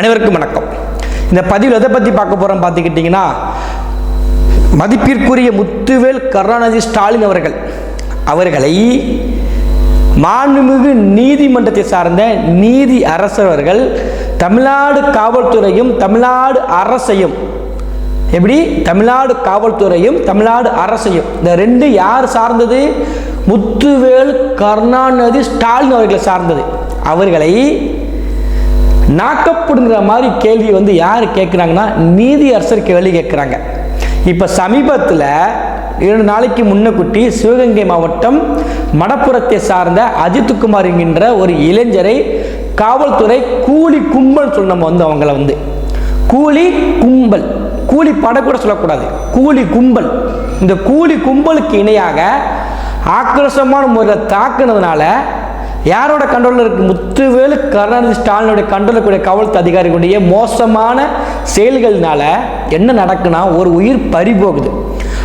அனைவருக்கும் வணக்கம். இந்த பதிவில் எதை பற்றி பார்க்க போகிறோம் பார்த்துக்கிட்டிங்கன்னா மதிப்பிற்குரிய முத்துவேல் கருணாநிதி ஸ்டாலின் அவர்கள் அவர்களை மாண்புமிகு நீதிமன்றத்தை சார்ந்த நீதி அரசர்கள் தமிழ்நாடு காவல்துறையும் தமிழ்நாடு அரசையும் எப்படி? தமிழ்நாடு காவல்துறையும் தமிழ்நாடு அரசையும் இந்த ரெண்டு யார் சார்ந்தது? முத்துவேல் கருணாநிதி ஸ்டாலின் அவர்களை சார்ந்தது. அவர்களை நாக்கப்படுங்கிற மாதிரி கேள்வி வந்து யார் கேட்குறாங்கன்னா நீதி அரசர் கேள்வி கேட்குறாங்க இப்போ சமீபத்தில் இரண்டு நாளைக்கு முன்னக்குட்டி சிவகங்கை மாவட்டம் மடப்புறத்தை சார்ந்த அஜித்குமார் என்கின்ற ஒரு இளைஞரை காவல்துறை கூலி கும்பல் சொல்ல நம்ம வந்து அவங்கள வந்து கூலி கும்பல் கூலி பட கூட சொல்லக்கூடாது கூலி கும்பல். இந்த கூலி கும்பலுக்கு இணையாக ஆக்ரோஷமான முறையில் தாக்குனதுனால யாரோட கண்ட்ரோலில் இருக்கு? முத்துவேலு கருணாநிதி ஸ்டாலினுடைய கண்ட்ரோலில் கூடிய காவல்துறை அதிகாரிகளுடைய மோசமான செயல்கள்னால என்ன நடக்குன்னா ஒரு உயிர் பறி போகுது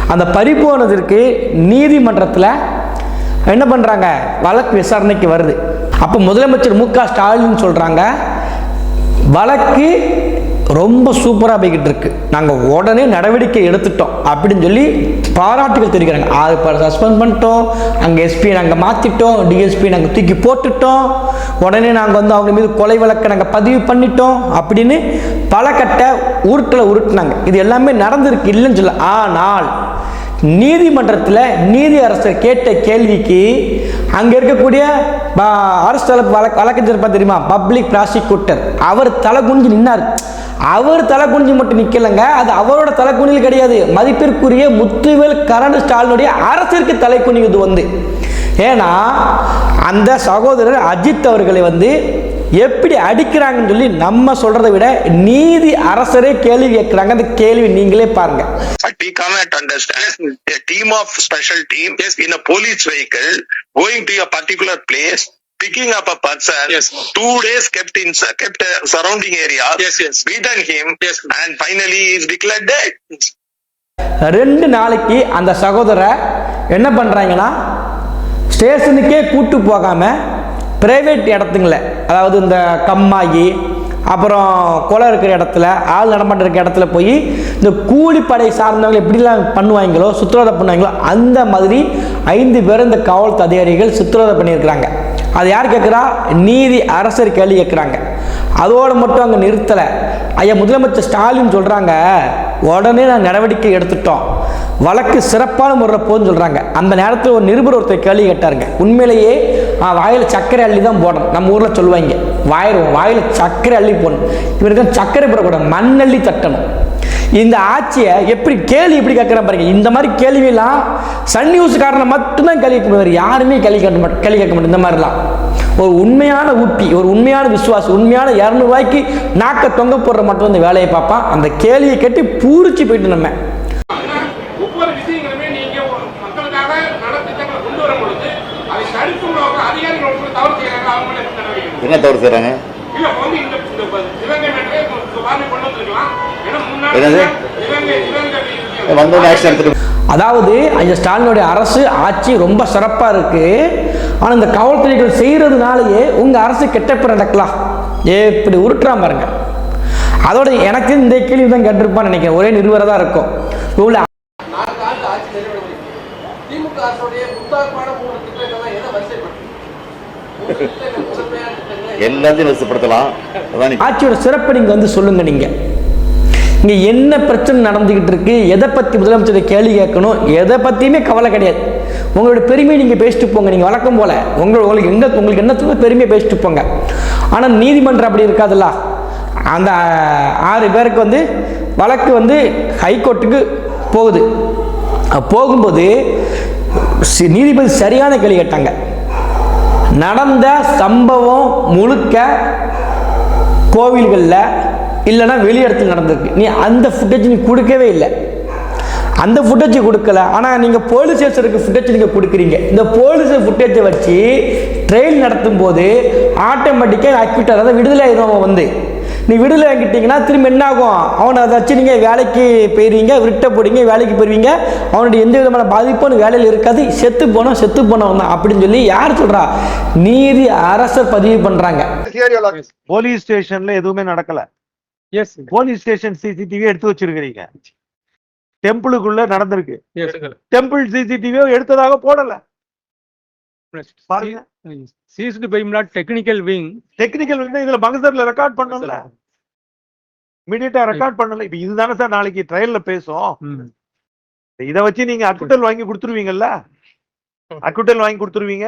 அந்த பறி போனதற்கு நீதிமன்றத்தில் என்ன பண்ணுறாங்க வழக்கு விசாரணைக்கு வருது. அப்போ முதலமைச்சர் மு க ஸ்டாலின் சொல்கிறாங்க வழக்கு ரொம்ப சூப்பராக போய்கிட்டு இருக்கு. நாங்கள் உடனே நடவடிக்கை எடுத்துட்டோம் அப்படின்னு சொல்லி பாராட்டுகள் தெரிவிக்கிறாங்க. அது இப்போ சஸ்பெண்ட் பண்ணிட்டோம். அங்கே எஸ்பி நாங்கள் மாற்றிட்டோம் டிஎஸ்பி நாங்கள் தூக்கி போட்டுட்டோம். உடனே நாங்கள் வந்து அவங்க மீது கொலை வழக்கை நாங்கள் பதிவு பண்ணிட்டோம் அப்படின்னு பல கட்ட உருட்டில் உருட்டுனாங்க. இது எல்லாமே நடந்திருக்கு இல்லைன்னு சொல்ல ஆனால் நீதிமன்றத்தில் நீதி அரசர் கேட்ட கேள்விக்கு அங்கே இருக்கக்கூடிய ப- அரசு தரப்பு வழக்கு வழக்கறிஞர் தெரியுமா? பப்ளிக் ப்ராசிக்யூட்டர் அவர் தலை குனிஞ்சு நின்னார். அவர் தலை குனிஞ்சு மட்டும் நிற்கலைங்க அது அவரோட தலை கிடையாது. மதிப்பிற்குரிய முத்துவேல் கரண் ஸ்டாலினுடைய அரசிற்கு தலை குனிவது வந்து. ஏன்னா அந்த சகோதரர் அஜித் அவர்களை வந்து எப்படி அடிக்கிறாங்கன்னு சொல்லி நம்ம சொல்றதை விட நீதி அரசரே கேள்வி கேட்குறாங்க. அந்த கேள்வி நீங்களே பாருங்க. But we cannot understand a team of special team in a police vehicle going to a particular place, picking up a person. Yes. Two days kept in kept uh, surrounding area. Yes, yes. Beaten him. Yes. And finally he is declared dead. ரெண்டு நாளைக்கு அந்த சகோதரரை என்ன பண்ணுறாங்கன்னா ஸ்டேஷனுக்கே கூட்டு போகாம private இடத்துங்கள அதாவது இந்த கம்மாயி அப்புறம் குளம் இருக்கிற இடத்துல ஆள் நடமாட்டம் இருக்கிற இடத்துல போய் இந்த கூலிப்படை சார்ந்தவங்க எப்படிலாம் பண்ணுவாங்களோ சுற்றுலாதை பண்ணுவாங்களோ அந்த மாதிரி ஐந்து பேர் இந்த காவல்துறை அதிகாரிகள் சித்திரவதை பண்ணியிருக்கிறாங்க அது யார் கேட்குறா? நீதி அரசர் கேள்வி கேட்குறாங்க. அதோடு மட்டும் அங்கே நிறுத்தலை. ஐயா முதலமைச்சர் ஸ்டாலின் சொல்கிறாங்க உடனே நான் நடவடிக்கை எடுத்துட்டோம். வழக்கு சிறப்பான முறையில் போதுன்னு சொல்கிறாங்க அந்த நேரத்தில் ஒரு நிருபர் ஒருத்தர் கேள்வி கேட்டாருங்க. உண்மையிலேயே வாயில் சர்க்கரை அள்ளி தான் போடணும். நம்ம ஊரில் சொல்லுவாங்க. வாயில் வாயில சர்க்கரை அள்ளி போடணும். இவருக்கு சர்க்கரை போடக்கூடாது. மண்ணள்ளி தட்டணும். இந்த ஆட்சியை எப்படி கேள்வி எப்படி கேட்குறேன் பாருங்க. இந்த மாதிரி கேள்வியெல்லாம் சன் நியூஸ் காரணம் மட்டும்தான் கேள்வி கேட்க யாருமே கேள்வி கேட்க மாட்டோம் கேள்வி கேட்க மாட்டோம் இந்த மாதிரிலாம். ஒரு உண்மையான ஊப்பி ஒரு உண்மையான விசுவாசி உண்மையான இரநூறுவாய்க்கு நாக்க தொங்க போடுற மட்டும் இந்த வேலையை பார்ப்பான். அந்த கேள்வியை கேட்டு பூரிச்சு போயிட்டு நம்ம. ஒவ்வொரு விஷயங்களுமே நீங்க என்னது? வந்தோடனே ஆக்ஷன் எடுத்துட்டு அதாவது ஐயா ஸ்டாலினுடைய அரசு ஆட்சி ரொம்ப சிறப்பாக இருக்கு. ஆனால் இந்த காவல்துறைகள் செய்கிறதுனாலயே உங்கள் அரசு கெட்டப்ப நடக்கலாம். எப்படி உருட்டுறான் பாருங்க. அதோட எனக்கு இந்த கேள்வி தான் கேட்டிருப்பான்னு நினைக்கிறேன். ஒரே நிறுவனம் தான் இருக்கும் இவ்வளோ எல்லாத்தையும் ஆட்சியோட சிறப்பை நீங்கள் வந்து சொல்லுங்க நீங்கள் இங்கே என்ன பிரச்சனை நடந்துக்கிட்டு இருக்கு? எதை பற்றி முதலமைச்சரை கேள்வி கேட்கணும்? எதை பற்றியுமே கவலை கிடையாது. உங்களோட பெருமையை நீங்கள் பேசிட்டு போங்க. நீங்கள் வழக்கம் போல. உங்கள் உங்களுக்கு எங்கே உங்களுக்கு என்ன தோணுதோ பெருமையை பேசிட்டு போங்க. ஆனால் நீதிமன்றம் அப்படி இருக்காதுல்ல? அந்த ஆறு பேருக்கு வந்து வழக்கு வந்து ஹைகோர்ட்டுக்கு போகுது. போகும்போது சி- நீதிபதி சரியான கேள்வி கேட்டாங்க. நடந்த சம்பவம் முழுக்க கோவில்களில் இல்லைன்னா வெளியிடத்தில் நடந்திருக்கு. நீ அந்த ஃபுட்டேஜ் நீ கொடுக்கவே இல்லை. அந்த ஃபுட்டேஜ் கொடுக்கல. ஆனால் நீங்கள் போலீஸ் ஸ்டேஷனுக்கு ஃபுட்டேஜ் நீங்கள் கொடுக்குறீங்க. இந்த போலீஸ் ஃபுட்டேஜை வச்சு ட்ரெயின் நடத்தும் போது ஆட்டோமேட்டிக்காக அக்யூட்டர் அதாவது விடுதலை ஆயிரும் அவன் வந்து. நீ விடுதலை வாங்கிட்டீங்கன்னா திரும்ப என்ன ஆகும்? அவனை அதை வச்சு நீங்கள் வேலைக்கு போயிருவீங்க விருட்ட போடுவீங்க வேலைக்கு போயிருவீங்க. அவனுடைய எந்த விதமான பாதிப்பும் வேலையில் இருக்காது. செத்து போனோம் செத்து போனவன் தான் அப்படின்னு சொல்லி யார் சொல்கிறா நீதி அரசர் பதிவு பண்ணுறாங்க போலீஸ் ஸ்டேஷன்ல எதுவுமே நடக்கல. Yes, போலீஸ் ஸ்டேஷன் சிசிடிவி எடுத்து வச்சிருக்கிறீங்க. டெம்பிளுக்குள்ள நடந்திருக்கு. டெம்பிள் சிசிடிவி எடுத்ததாக போடல. பாருங்க. By not technical wing. Technical வந்து இதுல மகசர்ல ரெக்கார்ட் பண்ணல இமீடியட்டா ரெக்கார்ட் பண்ணல. இப்ப இதுதானே சார் நாளைக்கு ட்ரையல்ல பேசும். இத வச்சு நீங்க அக்குட்டல் வாங்கி கொடுத்துருவீங்கல்ல? அக்குட்டல் வாங்கி கொடுத்துருவீங்க.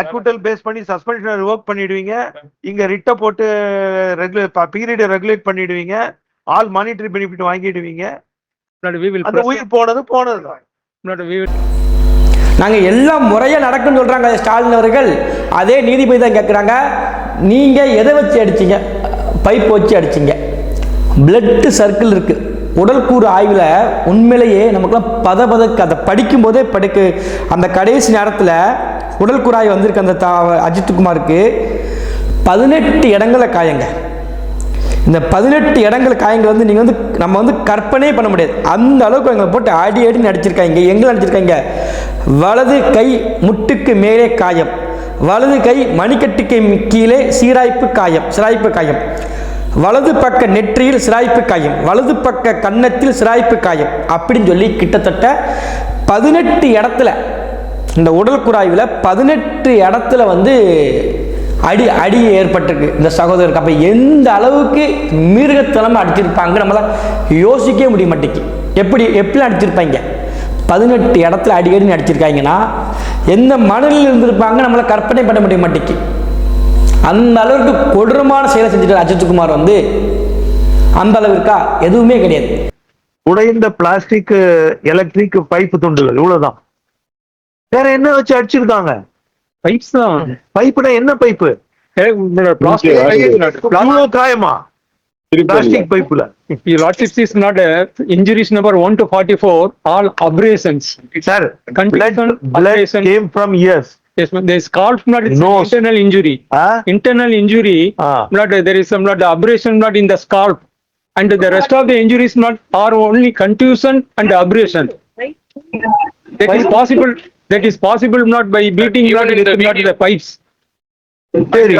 அக்குட்டல் பேஸ் பண்ணி சஸ்பென்ஷன் ரிவோக் பண்ணிடுவீங்க. இங்க ரிட்ட போட்டு ரெகுலேட் பீரியட் ரெகுலேட் பண்ணிடுவீங்க. ஆல் மானிட்டரி பெனிஃபிட் வாங்கிடுவீங்க. அந்த உயிர் போனது போனது Not we will. நாங்க எல்லாம் முறையா நடக்குன்னு சொல்றாங்க ஸ்டாலின் அவர்கள். அதே நீதிபதி தான் கேட்குறாங்க நீங்க எதை வச்சு அடிச்சீங்க? பைப் வச்சு அடிச்சீங்க. பிளட் சர்க்கிள் இருக்கு. உடல் கூறு ஆய்வில் உண்மையிலேயே நமக்குலாம் பத பதக்கு அதை படிக்கும் போதே படிக்க அந்த கடைசி நேரத்தில் உடல் குழாய் வந்திருக்கு அந்த தா அஜித்குமாருக்கு பதினெட்டு இடங்கள காயங்க. இந்த பதினெட்டு இடங்கள் காயங்கள் வந்து நீங்கள் வந்து நம்ம வந்து கற்பனையே பண்ண முடியாது. அந்த அளவுக்கு எங்களை போட்டு அடி அடி நடிச்சிருக்காங்க. எங்களை நடிச்சிருக்காங்க. வலது கை முட்டுக்கு மேலே காயம். வலது கை மணிக்கட்டுக்கு கீழே சீராய்ப்பு காயம் சிராய்ப்பு காயம். வலது பக்க நெற்றியில் சிராய்ப்பு காயம். வலது பக்க கன்னத்தில் சிராய்ப்பு காயம். அப்படின்னு சொல்லி கிட்டத்தட்ட பதினெட்டு இடத்துல இந்த உடல் குறாய்வில் பதினெட்டு இடத்துல வந்து அடி அடி ஏற்பட்டிருக்கு. இந்த சகோதரருக்கு. அப்போ எந்த அளவுக்கு மிருகத்தனமாக அடிச்சிருப்பாங்க நம்மளால் யோசிக்கவே முடிய மாட்டேங்கு எப்படி எப்படி அடிச்சிருப்பாங்க? பதினெட்டு இடத்துல அடிக்கடி அடிச்சிருக்காங்கன்னா எந்த மனநிலையில் இருந்திருப்பாங்க நம்மளால் கற்பனை பண்ண முடிய மாட்டேங்கு அந்த அளவுக்கு கொடூரமான செயலை செஞ்சுட்டார் அஜித்குமார் வந்து. அந்த அளவிற்கா எதுவுமே கிடையாது. உடைந்த பிளாஸ்டிக் எலக்ட்ரிக் பைப்பு துண்டுகள். இவ்வளவுதான். வேற என்ன வச்சு அடிச்சிருக்காங்க Pipes தான். பைப்புனா என்ன பைப்பு Eh, Plastic. இவ்வளவு காயமா பிளாஸ்டிக் பைப்புல Your lordship is not a injuries number one to forty-four, all abrasions. Sir Contusion, blood abrasion. came from ears Yes, ma'am. there is scalp not it's Nose. internal injury. Ah? Internal injury, Ah. not there is some not abrasion not in the scalp. And the rest of the injuries not are only contusion and abrasion. That is possible, that is possible not by beating not with not the pipes. சரி.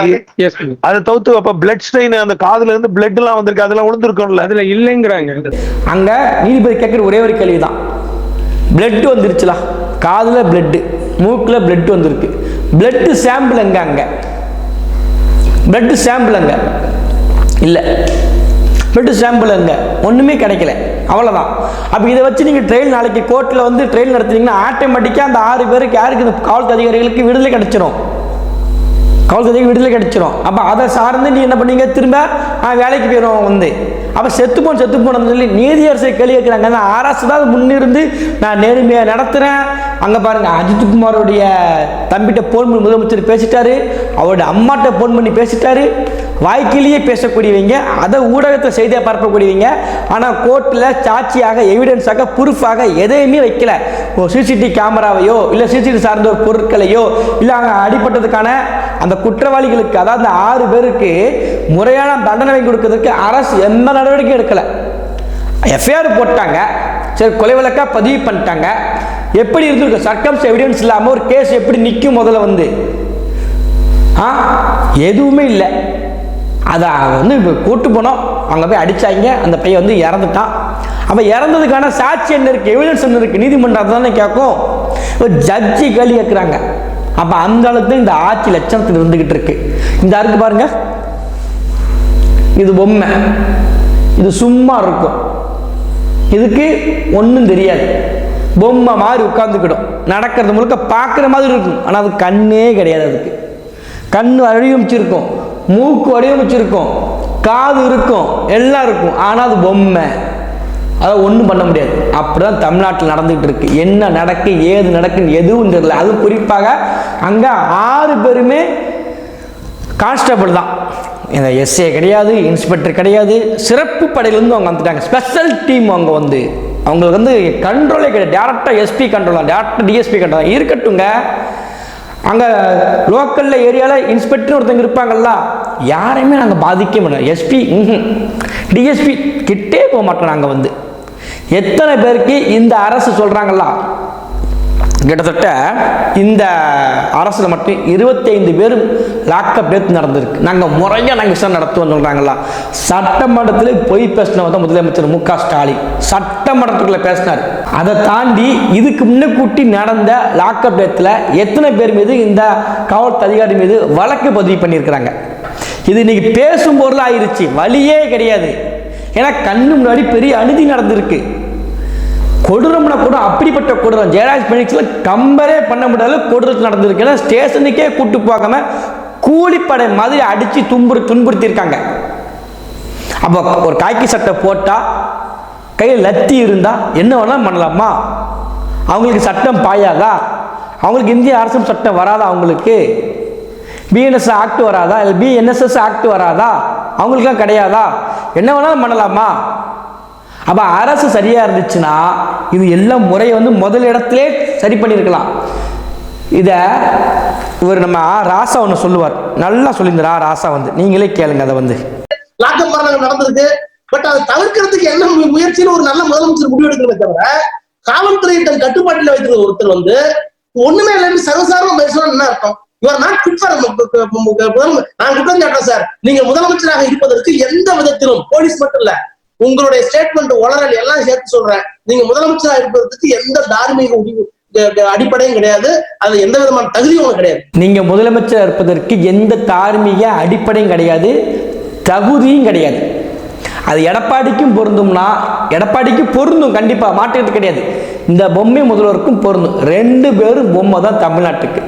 அதை தவிர்த்து அப்ப blood strain அந்த காதுல இருந்து blood எல்லாம் வந்திருக்கு அதெல்லாம் விழுந்திருக்கும்ல அதுல இல்லைங்கிறாங்க. அங்கே நீதிபதி கேட்குற ஒரே ஒரு கேள்வி தான் பிளட் வந்துருச்சுலா? காதில் பிளட்டு மூக்கில் பிளட் வந்திருக்கு. பிளட்டு சாம்பிள் எங்க அங்கே? பிளட்டு சாம்பிள் எங்க? இல்லை. பிளட்டு சாம்பிள் எங்க? ஒன்றுமே கிடைக்கல. அவ்வளோதான் அப்போ இதை வச்சு நீங்கள் ட்ரெயின் நாளைக்கு கோர்ட்டில் வந்து ட்ரெயின் நடத்துனீங்கன்னா ஆட்டோமேட்டிக்காக அந்த ஆறு பேருக்கு யாருக்கு இந்த காவல்துறை அதிகாரிகளுக்கு விடுதலை கிடச்சிரும். காவல்துறைக்கு விடுதலை கிடைச்சிரும். அப்போ அதை சார்ந்து நீ என்ன பண்ணீங்க? திரும்ப வேலைக்கு போயிடும் வந்து. அப்போ செத்துப்போம் போன செத்து போனன்னு சொல்லி நீதியரசை கேள்வி கேட்குறாங்க. அந்த அரசு தான் முன்னிருந்து நான் நேர்மையாக நடத்துகிறேன் அங்கே பாருங்க அஜித்குமாரோடைய தம்பிகிட்ட ஃபோன் பண்ணி முதலமைச்சர் பேசிட்டாரு. அவருடைய அம்மாட்ட ஃபோன் பண்ணி பேசிட்டாரு. வாய்க்கிலேயே பேசக்கூடியவங்க அதை ஊடகத்தில் செய்தியாக பரப்பக்கூடியவங்க ஆனால் கோர்ட்டில் சாட்சியாக எவிடன்ஸாக ப்ரூஃபாக எதையுமே வைக்கல. ஒரு சிசிடிவி கேமராவையோ இல்லை சிசிடிவி சார்ந்த ஒரு பொருட்களையோ இல்லை அங்கே அடிப்பட்டதுக்கான அந்த குற்றவாளிகளுக்கு அதாவது அந்த ஆறு பேருக்கு முறையான தண்டனை வாங்கி கொடுக்கறதுக்கு அரசு எந்த நடவடிக்கையும் எடுக்கலை. எஃப்ஐஆர் போட்டாங்க. சரி கொலை வழக்காக பதிவு பண்ணிட்டாங்க. எப்படி இருந்திருக்கு? சர்க்கம்ஸ் எவிடன்ஸ் இல்லாமல் ஒரு கேஸ் எப்படி நிற்கும் முதல்ல வந்து? ஆ? எதுவுமே இல்லை. அதை வந்து இப்போ கூட்டு போனோம். அங்கே போய் அடித்தாங்க அந்த பையன் வந்து இறந்துட்டான். அப்போ இறந்ததுக்கான சாட்சி என்ன இருக்குது எவிடன்ஸ் என்ன இருக்குது நீதிமன்றம் தானே கேட்கும். ஒரு ஜட்ஜி கேள்வி கேட்குறாங்க. அப்போ அந்த அளவுக்கு இந்த ஆட்சி லட்சணத்தில் இருந்துக்கிட்டு இருக்கு. இந்த இருக்கு பாருங்க. இது பொம்மை. இது சும்மா இருக்கும். இதுக்கு ஒன்றும் தெரியாது. பொம்மை மாதிரி உட்காந்துக்கிடும் நடக்கிறது முழுக்க பார்க்குற மாதிரி இருக்கும். ஆனால் அது கண்ணே கிடையாது அதுக்கு. கண் வடிவமைச்சிருக்கும் மூக்கு வடிவமைச்சிருக்கும் காது இருக்கும் எல்லாம் இருக்கும். ஆனால் அது பொம்மை. அதை ஒன்றும் பண்ண முடியாது. அப்படிதான் தமிழ்நாட்டில் நடந்துகிட்டு இருக்கு. என்ன நடக்கு ஏது நடக்குன்னு எதுவும் தெரியல. அதுவும் குறிப்பாக அங்கே ஆறு பேருமே கான்ஸ்டபிள் தான். இந்த எஸ்ஏ கிடையாது இன்ஸ்பெக்டர் கிடையாது. சிறப்பு படையிலேருந்து அவங்க வந்துட்டாங்க. ஸ்பெஷல் டீம் அவங்க வந்து. அவங்களுக்கு வந்து கண்ட்ரோலே கிடையாது. டேரெக்டாக எஸ்பி கண்ட்ரோல் தான். டேரக்டாக டிஎஸ்பி கண்ட்ரோல் தான். இருக்கட்டுங்க அங்கே லோக்கலில் ஏரியாவில் இன்ஸ்பெக்டர் ஒருத்தங்க இருப்பாங்கல்ல யாரையுமே நாங்கள் பாதிக்க மாட்டோம் எஸ்பி டிஎஸ்பி கிட்டே போக மாட்டோம் நாங்கள் வந்து. எத்தனை பேருக்கு இந்த அரசு சொல்கிறாங்களா கிட்டத்தட்ட இந்த அரசில் மட்டும் இருபத்தைந்து பேரும் லாக்கப் டெத் நடந்திருக்கு. நாங்கள் முறையாக நாங்கள் விசாரணை நடத்துவோம் சொல்கிறாங்களா சட்டமன்றத்தில் பொய் பேசினவர் தான் முதலமைச்சர் மு க ஸ்டாலின். சட்டமன்றத்துக்குள்ளே பேசினார். அதை தாண்டி இதுக்கு முன்னக்கூட்டி நடந்த லாக்கப் டெத்தில் எத்தனை பேர் மீது இந்த காவல் அதிகாரி மீது வழக்கு பதிவு பண்ணியிருக்கிறாங்க. இது இன்னைக்கு பேசும் பொருளாக ஆயிடுச்சு வழியே கிடையாது. ஏன்னா கண்ணு முன்னாடி பெரிய அநீதி நடந்திருக்கு. கொடூரம்னா கூட அப்படிப்பட்ட கொடூரம். ஜெயராஜ் பெனிக்ஸில் கம்பரே பண்ண முடியாத கொடூரத்தில் நடந்திருக்கு. ஏன்னா ஸ்டேஷனுக்கே கூட்டு போகாம கூலிப்படை மாதிரி அடித்து துன்புறு துன்புறுத்தியிருக்காங்க. அப்போ ஒரு காக்கி சட்டை போட்டால் கையில் லத்தி இருந்தால் என்ன வேணாலும் பண்ணலாமா? அவங்களுக்கு சட்டம் பாயாதா? அவங்களுக்கு இந்திய அரசு சட்டம் வராதா அவங்களுக்கு? பிஎன்எஸ் ஆக்ட் வராதா? இல்லை பிஎன்எஸ்எஸ் ஆக்ட் வராதா? அவங்களுக்குலாம் கிடையாதா? என்ன வேணாலும் பண்ணலாமா? அப்போ அரசு சரியாக இருந்துச்சுன்னா இது எல்லா முறையை வந்து முதல் இடத்துலே சரி பண்ணியிருக்கலாம். இதை இவர் நம்ம ஆ ராசா ஒன்று சொல்லுவார். நல்லா சொல்லியிருந்தார். ஆ ராசா வந்து. நீங்களே கேளுங்க அதை வந்து. லாக்கம் மரணங்கள் நடந்திருக்கு. பட் அதை தவிர்க்கிறதுக்கு என்ன முயற்சின்னு ஒரு நல்ல முதலமைச்சர் முடிவெடுக்கணுமே தவிர காவல்துறையை தன் கட்டுப்பாட்டில் வைக்கிற ஒருத்தர் வந்து ஒண்ணுமே இல்லைன்னு சர்வசாதாரண பேசணும் என்ன அர்த்தம்? இவர் நான் குற்றம் நான் குற்றம் சார் நீங்க முதலமைச்சராக இருப்பதற்கு எந்த விதத்திலும் போலீஸ் மட்டும் இல்ல. உங்களுடைய ஸ்டேட்மெண்ட் உளறல் எல்லாம் சேர்த்து சொல்றேன். நீங்க முதலமைச்சரா இருப்பதற்கு எந்த தார்மீக முடிவு அடிப்படையும் கிடையாது. அது எந்த விதமான தகுதியும் கிடையாது. நீங்கள் முதலமைச்சர் இருப்பதற்கு எந்த தார்மீக அடிப்படையும் கிடையாது. தகுதியும் கிடையாது. அது எடப்பாடிக்கும் பொருந்தும்னா எடப்பாடிக்கு பொருந்தும் கண்டிப்பாக மாட்டுக்கிட்டு கிடையாது. இந்த பொம்மை முதல்வருக்கும் பொருந்தும். ரெண்டு பேரும் பொம்மை தான் தமிழ்நாட்டுக்கு.